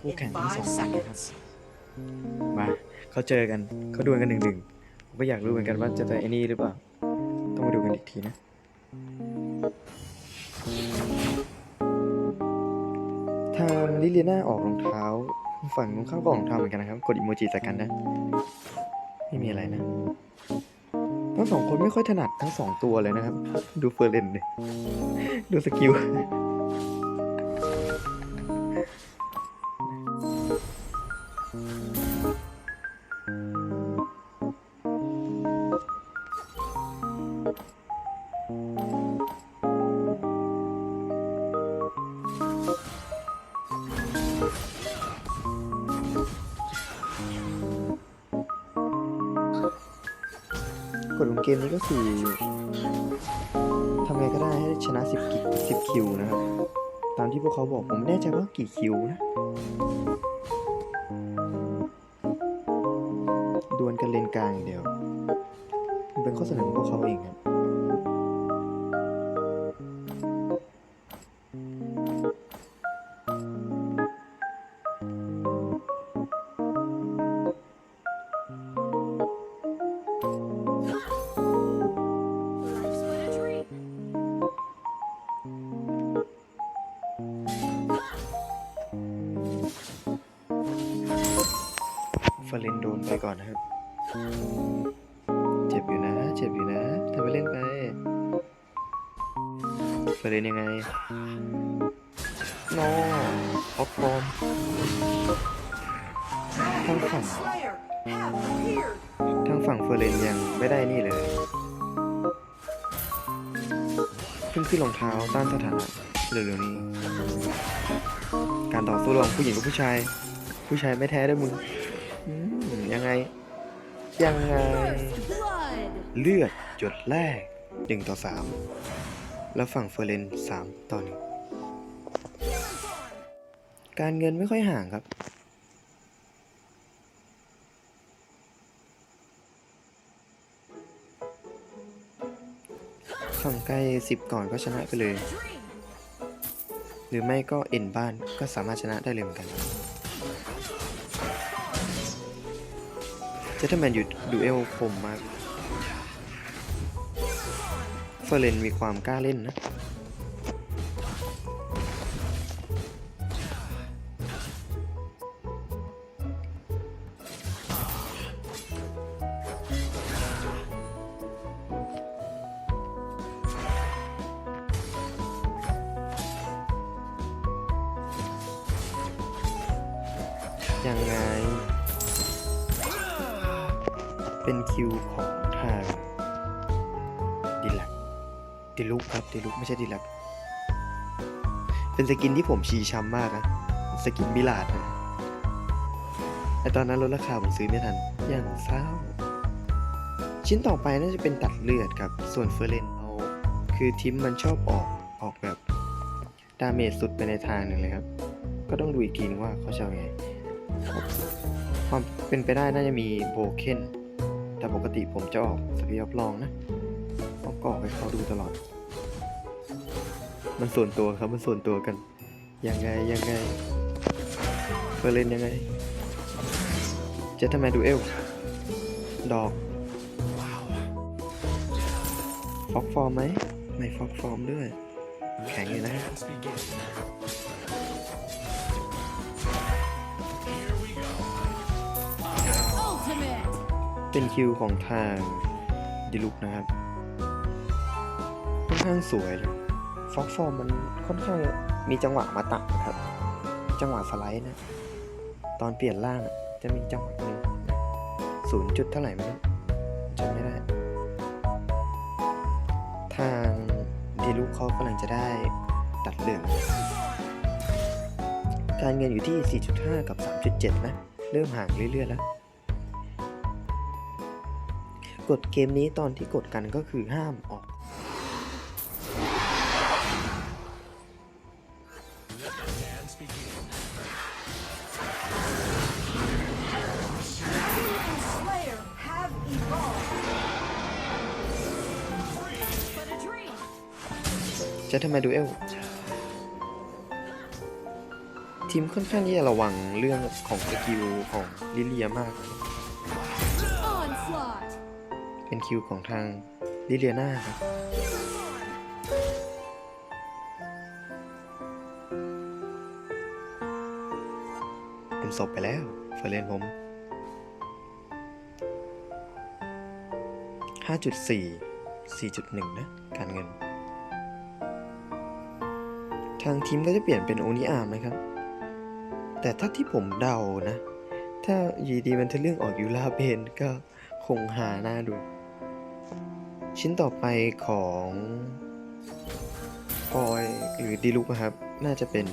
คู่แข่งทั้งสองมนะครับมาเขาเจอกันเขาดวลกันหนึ่งหนึ่งผมก็อยากรู้เหมือนกันว่าจะได้ไอ้นี่หรือเปล่า ต้องมาดูกันอีกทีนะทางลิเลียนาออกรองเท้า ฝั่งนู้นเข้าก็ออกรองเท้าเหมือนกันนะครับ กดอีโมจิใส่กันนะ ไม่มีอะไรนะทั้งสองคนไม่ค่อยถนัดทั้งสองตัวเลยนะครับ ดูเฟอร์เรนเลยดูสกิล กดลงเกมนี้ก็คือทำไงก็ได้ให้ชนะ 10กิ10 คิวนะครับ ตามที่พวกเขาบอกผมไม่แน่ใจว่ากี่คิวนะดวลกันเลนกลางอย่างเดียวมันเป็นข้อเสนอของพวกเขาเองครับ เลนโดนไปก่อนนะครับ เจ็บอยู่นะ เจ็บอยู่นะทำไปเล่นไปฟาเลนยังไงนอออกฟอร์มทางฝั่งทางฝั่งเฟอร์เรนยังไม่ได้นี่เลยเพิ่งขึ้นรองเท้าต้านสถานะเร็วๆนี้ การต่อสู้ระหว่างผู้หญิงกับผู้ชาย ผู้ชายไม่แท้ด้วยมึง ยังไง ยังไง เลือดหยดแรกหนึ่งต่อสามแล้วฝั่งเฟอร์เรนสามต่อหนึ่งการเงินไม่ค่อยห่างครับฝั่งใกล้สิบก่อนก็ชนะไปเลย หรือไม่ก็เอ็นบ้านก็สามารถชนะได้เลยเหมือนกัน เจตแมนอยู่ดูเอลคมมากเฟรนมีความกล้าเล่นนะ ดิลุกครับดิลุกไม่ใช่ดิลัก เป็นสกินที่ผมชีช้ำมากนะ สกินบิลาดนะไอตอนนั้นลดราคาผมซื้อไม่ทัน อย่างเศร้า ชิ้นต่อไปน่าจะเป็นตัดเลือดครับ ส่วนเฟอร์เรนเอาคือทิมมันชอบออกออกแบบดาเมจสุดไปในทางหนึ่งเลยครับ ก็ต้องดูอีกทีนึงว่าเขาจะไง ความเป็นไปได้น่าจะมีโบเคนแต่ปกติผมจะออกสปีดลองนะ ต้องกรอกให้เขาดูตลอด มันส่วนตัวครับมันส่วนตัวกัน ยังไงยังไงเฟอร์เรนยังไงเจตแมดูเอลดอกฟอกฟอร์มไหมไม่ฟอกฟอร์มด้วย แข็งอยู่นะเป็นคิวของทางดิลุกนะครับ ข้างสวยเลยฟอกฟอร์มมันค่อนข้างมีจังหวะมาตัดนะครับ จังหวะสไลด์นะ ตอนเปลี่ยนล่างจะมีจังหวะหนึ่งศูนย์จุดเท่าไหร่ไม่รู้จำไม่ได้ ทางดิลุกเขากำลังจะได้ตัดเหลือง การเงินอยู่ที่ 4.5 กับ 3.7 นะ เริ่มห่างเรื่อยๆแล้ว กฎเกมนี้ตอนที่กดกันก็คือห้ามออก จะทำไมดูเอลทีมค่อนข้างที่จะระวังเรื่องของสกิลของลิเลียมาก เป็นคิวของทางลิเลียนาครับเป็นศพไปแล้วเฟอร์เรนผม 5.4 4.1 นะ การเงิน ทางทีมก็จะเปลี่ยนเป็นโอนิอาร์มนะครับ แต่ถ้าที่ผมเดานะ ถ้ายีดีมันจะเรื่องออกยูลาเบนก็คงหาหน้าดู ชิ้นต่อไปของฟอยหรือดีลุกนะครับ น่าจะเป็น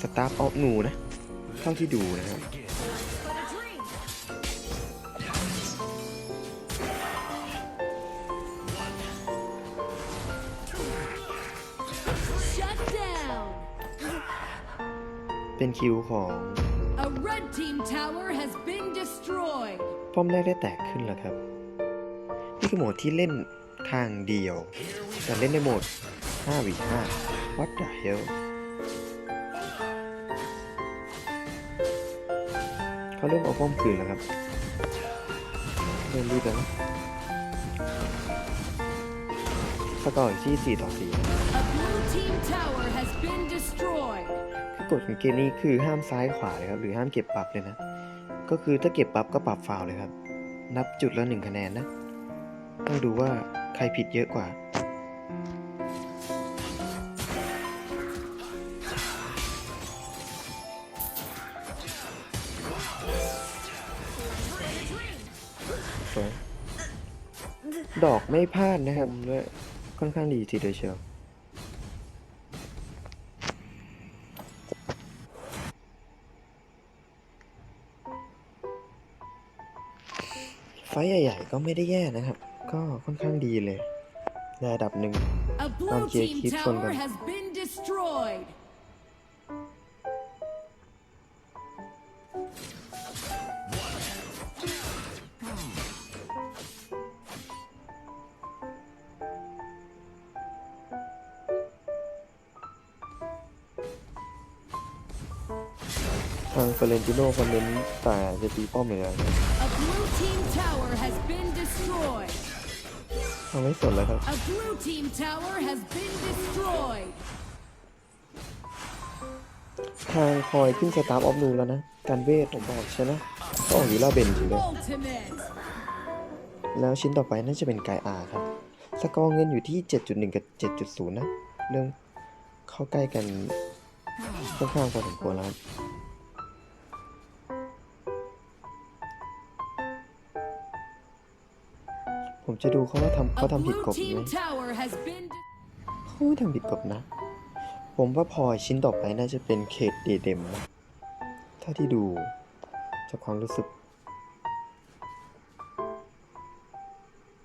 สตาร์ฟออฟนูนะ เท่าที่ดูนะครับ Shut down. เป็นคิวของ A red team tower has been destroyed. ป้อมแรกได้แตกขึ้นแล้วครับ นี่คือโหมดที่เล่นทางเดียว แต่เล่นในโหมด5วิ5 What the hell เขาเริ่มเอาป้อมคืนแล้วครับเริ่มรีบแล้วนะสกอร์อยู่ที่ 4 ต่อ4 A blue team tower has been destroyed. คือกฎของเกมนี้คือห้ามซ้ายขวาเลยครับ หรือห้ามเก็บปรับเลยนะ ก็คือถ้าเก็บปรับก็ปรับฟาวเลยครับ นับจุดละหนึ่งคะแนนนะ ต้องดูว่าใครผิดเยอะกว่า สวย ดอกไม่พลาดนะครับด้วยค่อนข้างดีทีเดียวเชียว ไฟท์ใหญ่ๆก็ไม่ได้แย่นะครับ ก็ค่อนข้างดีเลยในระดับหนึ่ง A blue Okay, team keep tower going. has been destroyed. ทางเฟรนติโน่คอมเมนต์แต่จะตีป้อมเลยนะ A blue team tower has been destroyed. ทำไม่สนแล้วครับ A blue team tower has been destroyed. ทางคอยขึ้นสตาร์ฟออฟนูแล้วนะ การเวทผมบอกใช่ไหมก็ออกอยู่ล่าเบนจริงเลย Ultimate. แล้วชิ้นต่อไปน่าจะเป็นไกอาครับ สกอร์เงินอยู่ที่ 7.1 กับ 7.0 นะ เรื่องเข้าใกล้กันค่อนข้างพอสมควรแล้วครับ ผมจะดูเขาว่าทำเขา A ทำผิด blue กฎไหม team tower has been. de- เขาไม่ทำผิดกฎนะ ผมว่าพอชิ้นต่อไปน่าจะเป็นเขตเดเดมนะเท่าที่ดูจากความรู้สึก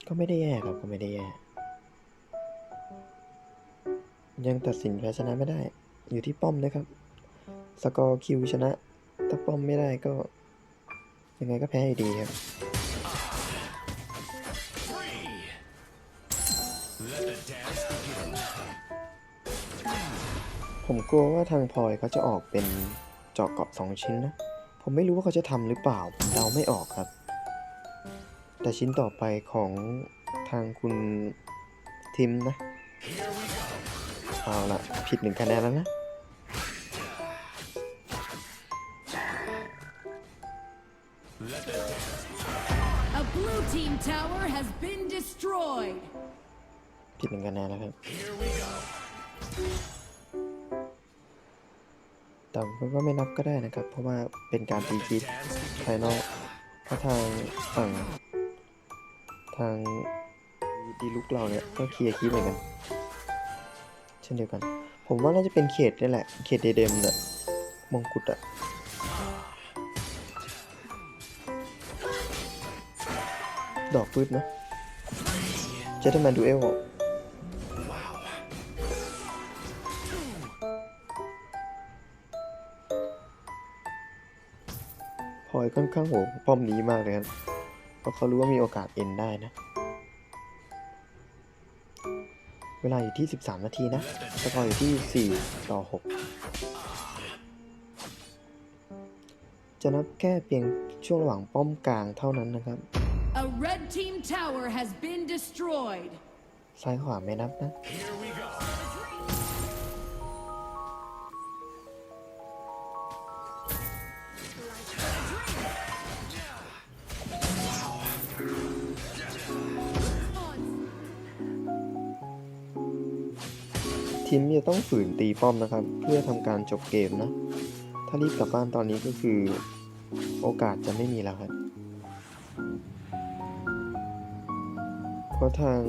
ก็ไม่ได้แย่ครับก็ไม่ได้แย่ ยังตัดสินแพ้ชนะไม่ได้ อยู่ที่ป้อมนะครับ สกอร์คิวชนะ ถ้าป้อมไม่ได้ก็ ยังไงก็แพ้อยู่ดีครับ ผมกลัวว่าทางพลอยเขาจะออกเป็นเจาะเกาะสองชิ้นนะ ผมไม่รู้ว่าเขาจะทำหรือเปล่าเดาไม่ออกครับ แต่ชิ้นต่อไปของทางคุณทิมนะ เอาละผิดหนึ่งคะแนนแล้วนะ ผิดหนึ่งคะแนนแล้วครับแต่ก็ไม่นับก็ได้นะครับ เพราะว่าเป็นการตีคิดภายนอกเพราทางฝั่งทางดีลุกเราเนี่ยก็เคลียร์คิดเหมือนกัน เช่นเดียวกัน ผมว่าน่าจะเป็นเขตนี่แหละ เขตเดเดมเนี่ยมงกุฎอะดอกพืชนะเจตแมนดูเอล ค่อนข้างโหวงป้อมนี้มากเลยครับ เพราะเขารู้ว่ามีโอกาสเอ็นได้นะ เวลาอยู่ที่ 13 นาทีนะสกอร์อยู่ที่ 4 ต่อ 6 จะนับแค่เพียงช่วงระหว่างป้อมกลางเท่านั้นนะครับ A red team tower has been destroyed. ซ้ายขวาไม่นับนะ ทีมจะต้องฝืนตีป้อมนะครับ เพื่อทำการจบเกมนะ ถ้ารีบกลับบ้านตอนนี้ก็คือ โอกาสจะไม่มีแล้วครับเพราะทาง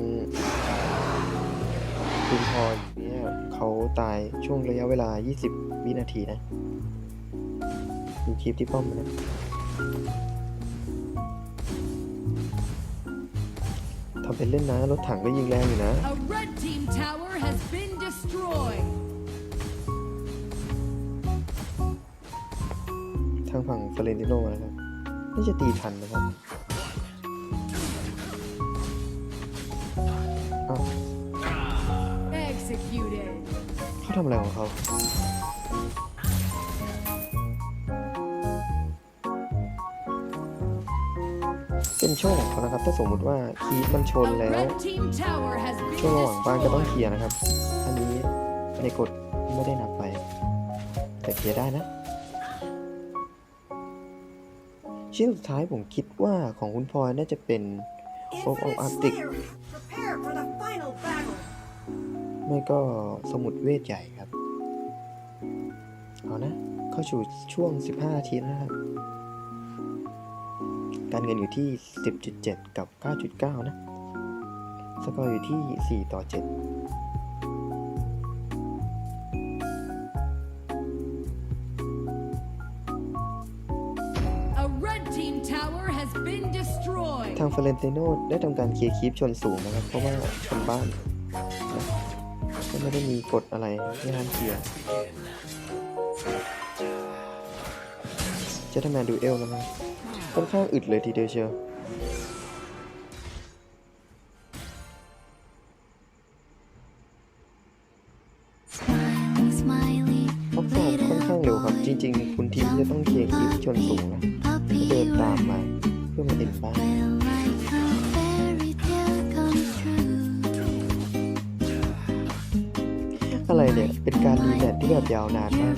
คุณพรเนี่ยเขาตายช่วงระยะเวลา 20 วินาทีนะดูคลิปที่ป้อมนะทำเป็นเล่นนะ รถถังก็ยิงแรงอยู่นะ ทางฝั่งฟาเรนติโนนะครับนี่จะตีทันนะครับอ้าว Executed. เขาทำอะไรของเขาเป็นโชคของเขานะครับ ถ้าสมมุติว่าคีปมันชน A แล้ว red team tower has ช่วง been ระหว่างบ้านก็ต้องเคลี destroyed. ยร์นะครับ อันนี้ในกฎไม่ได้นับไป แต่เคลียร์ได้นะ ชิ้นสุดท้ายผมคิดว่าของคุณพลอยน่าจะเป็น Oh, oh, Infinite Arctic. Slayer, prepare for the final battle. ไม่ก็สมุดเวทใหญ่ครับ เอานะ เข้าสู่ช่วง 15นาทีแล้วนะครับการเงินอยู่ที่ 10.7 กับ 9.9 นะ สกอร์อยู่ที่ 4 ต่อ 7 เรนติโนได้ทำการเคลียร์คีปชนสูงนะครับ เพราะว่าชนบ้านก็ไม่ได้มีกฎอะไรให้ห้ามเคลียร์เจะทำงานดูเอลนะครับค่อนข้างอึดเลยทีเดียวเชียว Smiley, smiley, ท็อปฟอร์มค่อนข้างเร็วครับ จริง ๆ คุณทีมจะต้องเคลียร์คีปชนสูงนะเดินตามมาเพื่อมาเอ็นบ้าน อะไรเนี่ย เป็นการรีแมทที่แบบยาวนานมาก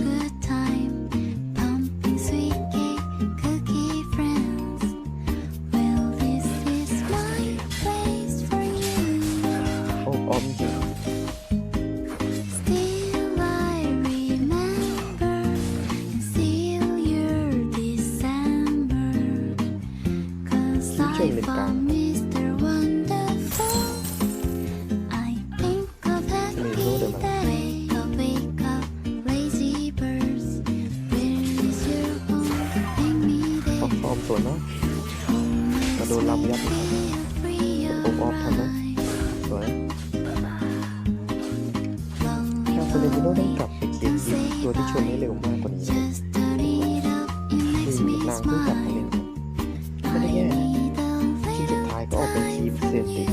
อมสวนเนาะมาโดนลำยับนะครับ Free of Off, off, my สวยถ้าคุณเรนติโนต้กลับไปเก็บยร์คีปตัวที่ชนได้เร็วมากกว่านี้นะคือ me นางเพิ่งกลับมาเล่นไม่ได้แย่นะที่สุดท้ายก็ออกเป็นคีปเซนติ